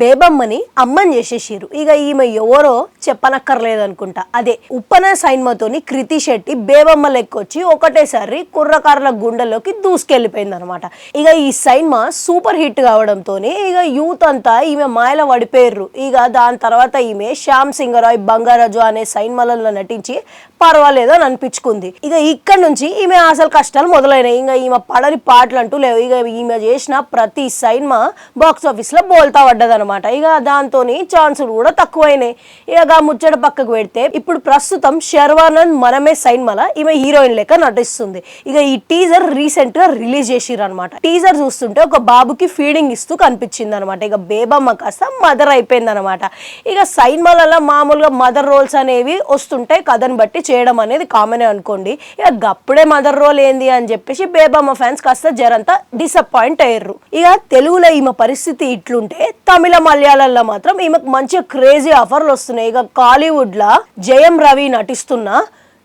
బేబమ్మని అమ్మని చేసేసారు ఇక ఈమె ఎవరో చెప్పనక్కర్లేదు అనుకుంటా అదే ఉప్పన సైన్మతోని కృతి శెట్టి బేబమ్మ లెక్కొచ్చి ఒకటేసారి కుర్రకారుల గుండెల్లోకి దూసుకెళ్ళిపోయింది అనమాట ఇక ఈ సైన్మా సూపర్ హిట్ కావడంతో ఇక యూత్ అంతా ఈమె మాయల పడిపోయారు ఇక దాని తర్వాత ఈమె శ్యామ్ సింగరాయ్ బంగారాజు అనే సైన్మలలో నటించి పర్వాలేదు అని అనిపించుకుంది. ఇక ఇక్కడ నుంచి ఈమె అసలు కష్టాలు మొదలైనాయి. ఇంకా ఈమె పడని పాటలు అంటూ లేవు. ఇక ఈమె చేసిన ప్రతి సైన్మ బాక్స్ ఆఫీస్లో బోల్తా అనమాట ఇక దాంతో ఛాన్సులు కూడా తక్కువైనాయి. ఇక ముచ్చట పక్కకు పెడితే ఇప్పుడు ప్రస్తుతం శర్వానంద్ మనమే సైన్మల ఈమె హీరోయిన్ లెక్క నటిస్తుంది. ఇక ఈ టీజర్ రీసెంట్గా రిలీజ్ చేసిరు అనమాట టీజర్ చూస్తుంటే ఒక బాబుకి ఫీడింగ్ ఇస్తూ కనిపించింది అనమాట ఇక బేబమ్మ కాస్త మదర్ అయిపోయింది అనమాట ఇక సైన్మాలలో మామూలుగా మదర్ రోల్స్ అనేవి వస్తుంటాయి కథను బట్టి చేయడం అనేది కామనే అనుకోండి. ఇక గప్పుడే మదర్ రోల్ ఏంది అని చెప్పేసి బేబమ్మ ఫ్యాన్స్ కాస్త జరంతా డిసప్పాయింట్ అయ్యారు ఇక తెలుగులో ఈమె పరిస్థితి ఇట్లుంటే తమిళ మలయాళంలో మాత్రం ఈమెకు మంచి క్రేజీ ఆఫర్లు వస్తున్నాయి. ఇక కాలీవుడ్ లా జయం రవి నటిస్తున్న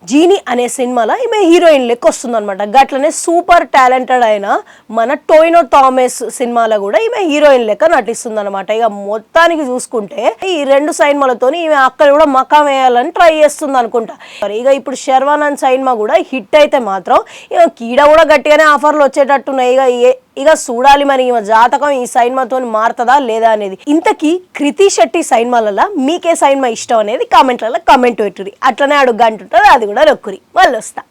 జీని అనే సినిమాలో ఈమె హీరోయిన్ లెక్క వస్తుంది అనమాట గట్లనే సూపర్ టాలెంటెడ్ అయిన మన టోయినో థామస్ సినిమాలో కూడా ఈమె హీరోయిన్ లెక్క నటిస్తుంది అనమాట ఇక మొత్తానికి చూసుకుంటే ఈ రెండు సినిమాలతో ఈమె అక్కడ కూడా మకాం వేయాలని ట్రై చేస్తుంది అనుకుంటా. ఇక ఇప్పుడు శర్వానంద్ సినిమా కూడా హిట్ అయితే మాత్రం ఇక కీడ కూడా గట్టిగానే ఆఫర్లు వచ్చేటట్టున్నాయి. ఇక ఏ- ఇక చూడాలి మరి ఈమె జాతకం ఈ సైన్మాతో మారుతుందా లేదా అనేది. ఇంతకీ కృతి శెట్టి సైన్మాలలో మీకే సైన్మా ఇష్టం అనేది కామెంట్లలో కామెంట్ పెట్టురి అట్లనే అడుగు గంటుంటుంది అది కూడా నొక్కురి వాళ్ళు వస్తా